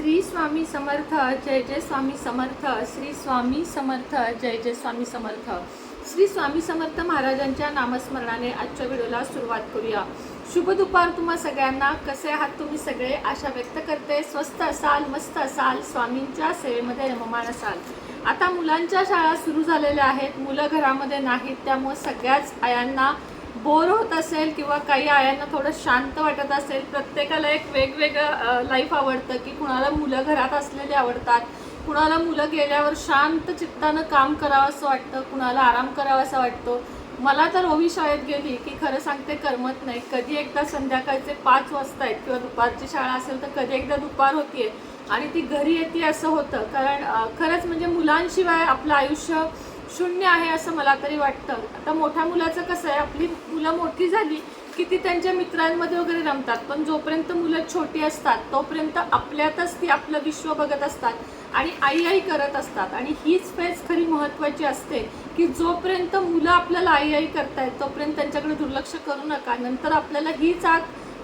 श्री स्वामी समर्थ जय जय स्वामी समर्थ श्री स्वामी समर्थ जय जय स्वामी समर्थ. श्री स्वामी समर्थ महाराजांच्या नामस्मरणाने आजच्या व्हिडिओला सुरुवात करूया. शुभ दुपार तुम्हा सगळ्यांना. कसे आहात तुम्ही सगळे? आशा व्यक्त करते. स्वस्त असाल मस्त असाल स्वामींच्या सेवेमध्ये रममाण असाल. आता मुलांच्या शाळा सुरू झालेल्या आहेत. मुलं घरामध्ये नाहीत त्यामुळे सगळ्याच आयांना बोर होत असेल किंवा काही आयांना थोडं शांत वाटत असेल प्रत्येकाला एक वेगवेगळं लाईफ आवडतं की कुणाला मुलं घरात असलेली आवडतात कुणाला मुलं गेल्यावर शांत चित्तानं काम करावं असं वाटतं कुणाला आराम करावा असं वाटतो. मला तर ओवी शाळेत गेली की खरं सांगते करमत नाही. कधी एकदा संध्याकाळचे पाच वाजता आहेत किंवा दुपारची शाळा असेल तर कधी एकदा दुपार होतीये. आणि ती घरी येते असं होतं. कारण खरंच म्हणजे मुलांशिवाय आपलं आयुष्य शून्य आहे असं मला तरी वाटतं. आता मोठ्या मुलाचं कसं आहे आपली मुलं मोठी झाली की ती त्यांच्या मित्रांमध्ये वगैरे रमतात. पण जोपर्यंत मुलं छोटी असतात तोपर्यंत आपल्यातच ती आपलं विश्व बघत असतात आणि आई आई करत असतात. आणि हीच फेज खरी महत्त्वाची असते की जोपर्यंत मुलं आपल्याला आई आई करतायत तोपर्यंत त्यांच्याकडे दुर्लक्ष करू नका. नंतर आपल्याला हीच आग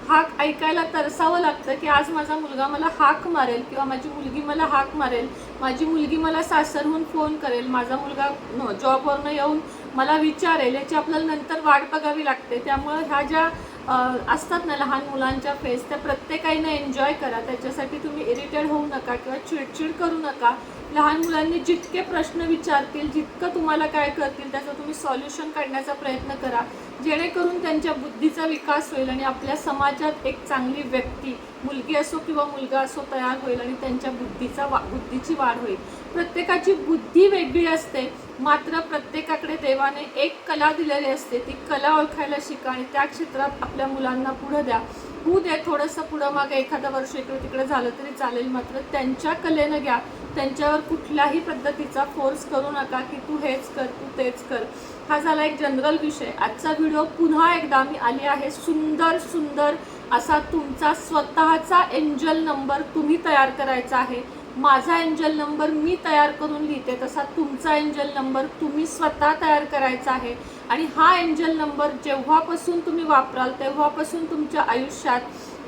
हाक ऐकायला तरसावं लागतं की आज माझा मुलगा मला हाक मारेल किंवा माझी मुलगी मला हाक मारेल. माझी मुलगी मला सासरहून फोन करेल. माझा मुलगा जॉबवरनं येऊन मला विचारेल. याची आपल्याला नंतर वाट बघावी लागते. त्यामुळं ह्या ज्या असतात ना लहान मुलांच्या फेस त्या प्रत्येकाने एन्जॉय करा. त्याच्यासाठी तुम्ही इरिटेड होऊ नका किंवा चिडचिड करू नका. लहान मुलांनी जितके प्रश्न विचारतील जितकं तुम्हाला काय करतील त्याचं तुम्ही सॉल्युशन काढण्याचा प्रयत्न करा. जेणेकरून त्यांच्या बुद्धीचा विकास होईल आणि आपल्या समाजात एक चांगली व्यक्ती मुलगी असो किंवा मुलगा असो तयार होईल आणि त्यांच्या बुद्धीचा वा बुद्धीची वाढ होईल. प्रत्येकाची बुद्धी वेगळी असते. मात्र प्रत्येकाकडे देवाने एक कला दिलेली असते. ती कला ओळखायला शिका आणि त्या क्षेत्रात आपल्या मुलांना पुढं द्या. होऊ दे थोडंसं पुढं मागे एखादं वर्ष इकडे तिकडे झालं तरी चालेल. मात्र त्यांच्या कलेनं घ्या. त्यांच्यावर कुठल्याही पद्धतीचा फोर्स करू नका की तू हेच कर तू तेच कर. हा झाला एक जनरल विषय. आजचा व्हिडिओ पुन्हा एकदा मी आली आहे सुंदर सुंदर असा तुमचा स्वतःचा एंजल नंबर तुम्ही तयार करायचा आहे. माझा एंजल नंबर मी तयार करून लिहिते तसा तुमचा एंजल नंबर तुम्ही स्वतः तयार करायचा आहे. आणि हा एंजल नंबर जेव्हापासून तुम्ही वापराल तेव्हापासून तुमच्या आयुष्यात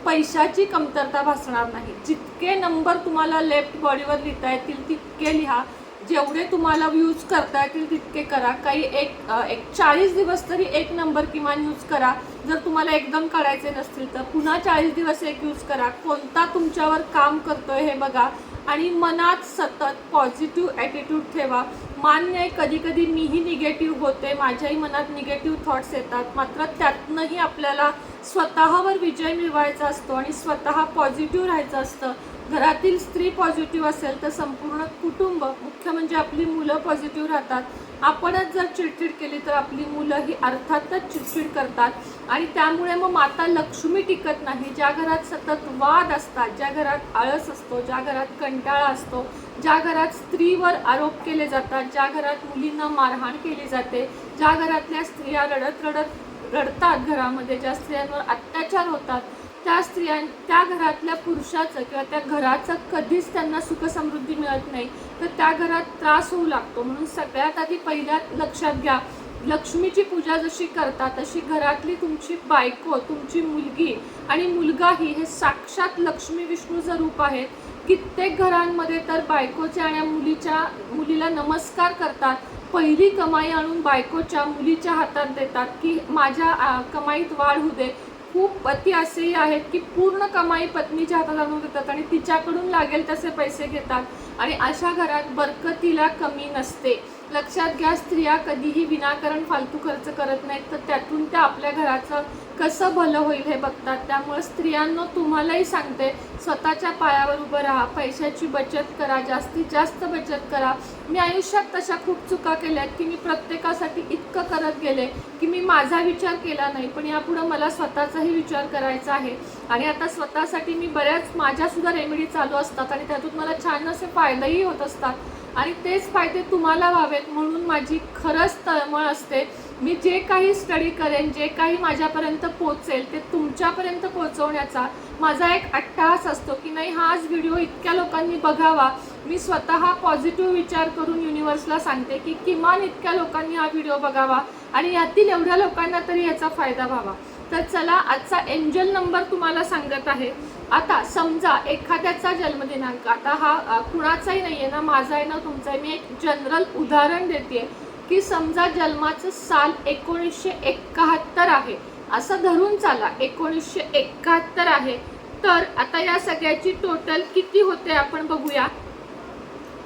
पैशाची कमतरता भासणार नाही. जितके नंबर तुम्हाला लेफ्ट बॉडीवर लिहिता येतील तितके लिहा. जेवढे तुम्हाला यूज करता येतील तितके करा. काही एक एक चाळीस दिवस तरी एक नंबर किमान यूज करा. जर तुम्हाला एकदम काढायचे नसतील तर पुन्हा चाळीस दिवस एक यूज करा. कोणता तुमच्यावर काम करतोय हे बघा. आणि मनात सतत पॉझिटिव्ह ॲटिट्यूड ठेवा. मान्य आहे कधीकधी मीही निगेटिव्ह होते. माझ्याही मनात निगेटिव्ह थॉट्स येतात. मात्र त्यातनंही आपल्याला स्वतःवर विजय मिळवायचा असतो आणि स्वतः पॉझिटिव्ह राहायचं असतं. घरातील स्त्री पॉझिटिव्ह असेल तर संपूर्ण कुटुंब मुख्य म्हणजे आपली मुलं पॉझिटिव्ह राहतात. आपणच जर चिडचिड केली तर आपली मुलं ही अर्थातच चिडचिड करतात. आणि त्यामुळे मग माता लक्ष्मी टिकत नाही. ज्या घरात सतत वाद असतात ज्या घरात आळस असतो ज्या घरात कंटाळा असतो ज्या घरात स्त्रीवर आरोप केले जातात ज्या घरात मुलींना मारहाण केली जाते ज्या घरातल्या स्त्रिया रडत रडत रडतात घरामध्ये ज्या स्त्रियांवर अत्याचार होतात त्या स्त्रियां त्या घरातल्या पुरुषाचं किंवा त्या घराचं कधीच त्यांना सुखसमृद्धी मिळत नाही. तर त्या घरात त्रास होऊ लागतो. म्हणून सगळ्यात आधी पहिल्यात लक्षात घ्या लक्ष्मीची पूजा जशी करता तशी घरातली तुमची बायको तुमची मुलगी आणि मुलगाही हे साक्षात लक्ष्मी विष्णूचं रूप आहेत कित्येक घरांमध्ये तर बायकोच्या आणि मुलीच्या मुलीला नमस्कार करतात पहिली कमाई आणून बायकोच्या मुलीच्या हातात देतात की माझ्या कमाईत वाढ होऊ दे. खूप पती असेही आहेत की पूर्ण कमाई पत्नीच्या हातात आणून देतात आणि तिच्याकडून लागेल तसे पैसे घेतात. आणि अशा घरात बरकतीला कमी नसते. लक्षात घ्या स्त्रिया कधीही विनाकारण फालतू खर्च करत नाहीत तर त्यातून त्या आपल्या घराचं कसं भलं होईल हे बघतात. त्यामुळे स्त्रियांना तुम्हालाही सांगते स्वतःच्या पायावर उभं राहा पैशाची बचत करा जास्तीत जास्त बचत करा. मी आयुष्यात तशा खूप चुका केल्या आहेत की मी प्रत्येकासाठी इतकं करत गेले की मी माझा विचार केला नाही पण यापुढं मला स्वतःचाही विचार करायचा आहे. आणि आता स्वतःसाठी मी बऱ्याच माझ्यासुद्धा रेमेडी चालू असतात आणि त्यातून मला छान असे फायदेही होत असतात. आणि तेच फायदे तुम्हाला व्हावेत म्हणून माझी खरंच तळमळ असते. मी जे काही स्टडी करेन जे काही माझ्यापर्यंत पोचेल ते तुमच्यापर्यंत पोचवण्याचा माझा एक अट्टहास असतो की नाही हाच व्हिडिओ इतक्या लोकांनी बघावा. मी स्वतः पॉझिटिव्ह विचार करून युनिवर्सला सांगते की किमान इतक्या लोकांनी हा व्हिडिओ बघावा आणि यातील एवढ्या लोकांना तरी याचा फायदा व्हावा. तर चला आजचा एंजल नंबर तुम्हाला सांगत आहे. आता समजा एखाद्याचा जन्मदिनांक आता हा कुणाचाही नाही आहे ना माझा आहे ना तुमचा आहे. मी एक जनरल उदाहरण देते की समजा जन्माचं साल एकोणीसशे एकाहत्तर आहे असं धरून चाला एकोणीसशे एकाहत्तर आहे तर आता या सगळ्याची टोटल किती होते आपण बघूया?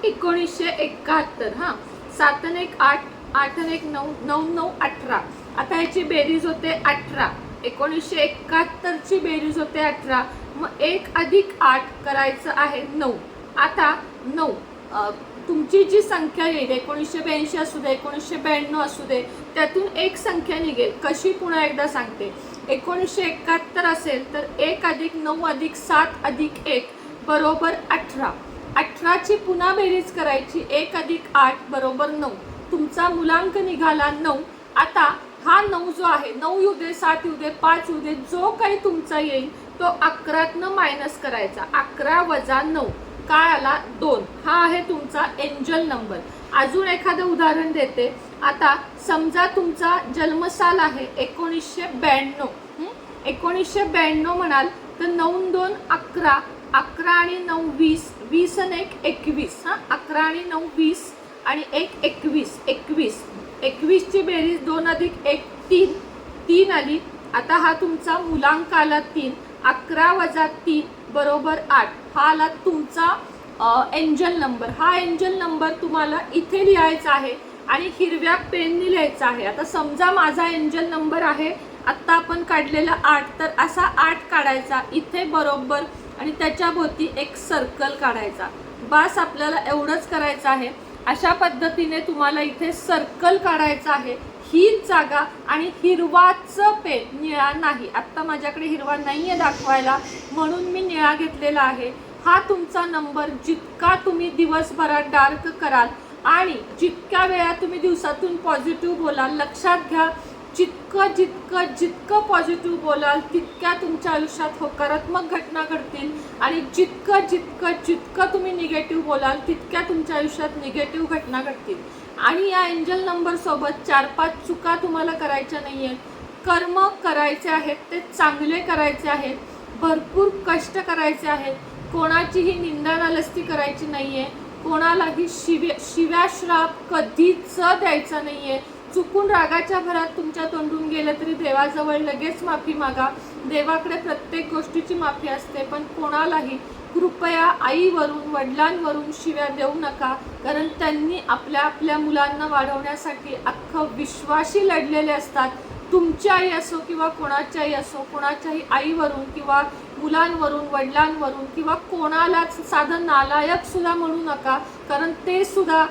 एकोणीसशे एकाहत्तर हां. सात एक आठ आठ एक नऊ नऊ नऊ अठरा. आता ह्याची बेरीज होते अठरा. एकोणीसशे एकाहत्तरची बेरीज होते अठरा. मग एक अधिक आठ करायचं आहे नऊ. आता नऊ. तुमची जी संख्या येईल एकोणीसशे ब्याऐंशी असू दे एकोणीसशे ब्याण्णव असू दे त्यातून एक संख्या निघेल. कशी पुन्हा एकदा सांगते. एकोणीसशे एकाहत्तर असेल तर एक अधिक नऊ अधिक सात अधिक एक बरोबर अठरा. अठराची पुन्हा बेरीज करायची एक अधिक आठ बरोबर नऊ. तुमचा मुलांक निघाला नऊ. आता हा नऊ जो आहे नऊ येऊ दे सात येऊ दे पाच येऊ दे जो काही तुमचा येईल तो अकरातनं मायनस करायचा. अकरा वजा नऊ. काय आला दोन. हा आहे तुमचा एंजल नंबर अजून एखादं उदाहरण देते. आता समजा तुमचा जन्मसाल आहे एकोणीसशे ब्याण्णव. एकोणीसशे ब्याण्णव म्हणाल तर नऊ दोन अकरा. अकरा आणि नऊ वीस. वीस आणि एक एकवीस. हां? अकरा आणि नऊ वीस आणि एक एकवीस. एकवीस. एकवीसची बेरीज दोन अधिक एक तीन. तीन आली. आता हा तुमचा मुलांक आला तीन. अकरा वजा तीन बरोबर आठ. हा आला तुमचा एंजल नंबर हा एंजल नंबर तुम्हाला इथे लिहायचा आहे आणि हिरव्या पेनने लिहायचा आहे. आता समजा माझा एंजल नंबर आहे आत्ता आपण काढलेला आठ तर असा आठ काढायचा. इथे बरोबर आणि त्याच्या भोवती एक सर्कल काढायचा. बास आपल्याला एवढंच करायचं आहे. अशा पद्धतीने तुम्हाला इथे सर्कल काढायचं आहे. हीच जागा आणि हिरवाचं पेन निळा नाही. आत्ता माझ्याकडे हिरवा नाही आहे दाखवायला म्हणून मी निळा घेतलेला आहे. हा तुमचा नंबर जितका तुम्ही दिवसभरात डार्क कराल आणि जितक्या वेळा तुम्ही दिवसातून पॉझिटिव्ह बोलाल लक्षात घ्या जितकं जितकं जितकं पॉझिटिव्ह बोलाल तितक्या तुमच्या आयुष्यात होकारात्मक घटना घडतील. आणि जितकं जितकं जितकं तुम्ही निगेटिव्ह बोलाल तितक्या तुमच्या आयुष्यात निगेटिव्ह घटना घडतील. आणि या एंजल नंबरसोबत चार पाच चुका तुम्हाला करायच्या नाही आहेत कर्म करायचे आहेत ते चांगले करायचे आहेत भरपूर कष्ट करायचे आहेत. कोणाचीही निंदा नालस्ती करायची नाही आहे कोणालाही शिव्या शिव्याश्राप कधीच द्यायचा नाही आहे चुकून रागाच्या भरात तुमच्या तोंडून गेलं तरी देवाजवळ लगेच माफी मागा. देवाकडे प्रत्येक गोष्टीची माफी असते पण कोणालाही कृपया आईवरून वडिलांवरून शिव्या देऊ नका कारण त्यांनी आपल्या आपल्या मुलांना वाढवण्यासाठी अख्खं विश्वाशी लढलेले असतात. तुमची आई असो किंवा कोणाची आई असो कोणाच्याही आईवरून किंवा मुलांवरून वडिलांवरून किंवा कोणालाच साधं नालायक सुद्धा म्हणू नका कारण ते सुद्धा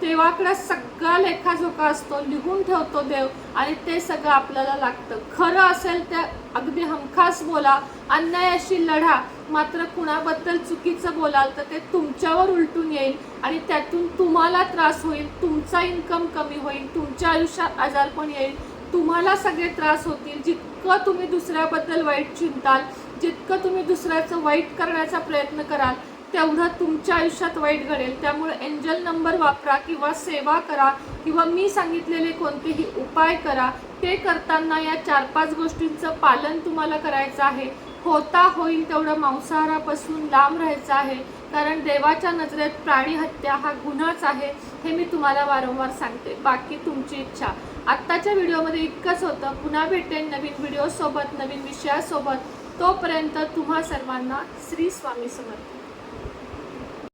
देवाकडे सगळा लेखाजोखा असतो लिहून ठेवतो देव आणि ते सगळं आपल्याला लागतं. खरं असेल तर अगदी हमखास बोला अन्यायाशी लढा मात्र कुणाबद्दल चुकीचं बोलाल तर ते तुमच्यावर उलटून येईल आणि त्यातून तुम्हाला त्रास होईल तुमचा इन्कम कमी होईल तुमच्या आयुष्यात आजारपण येईल तुम्हाला सगळे त्रास होतील. जितकं तुम्ही दुसऱ्याबद्दल वाईट चिंताल जितकं तुम्ही दुसऱ्याचं वाईट करण्याचा प्रयत्न कराल तेवढं तुमच्या आयुष्यात वाईट घडेल. त्यामुळे एंजल नंबर वापरा किंवा सेवा करा किंवा मी सांगितलेले कोणतेही उपाय करा. ते करताना या चार पाच गोष्टींचं पालन तुम्हाला करायचं आहे. होता होईल तेवढं मांसाहारापासून लांब राहायचं आहे. कारण देवाच्या नजरेत प्राणी हत्या हा गुन्हाच आहे हे मी तुम्हाला वारंवार सांगते. बाकी तुमची इच्छा. आत्ताच्या व्हिडिओमध्ये इतकंच होतं. पुन्हा भेटेन नवीन व्हिडिओसोबत नवीन विषयासोबत. तोपर्यंत तुम्हा सर्वांना श्री स्वामी समर्थ.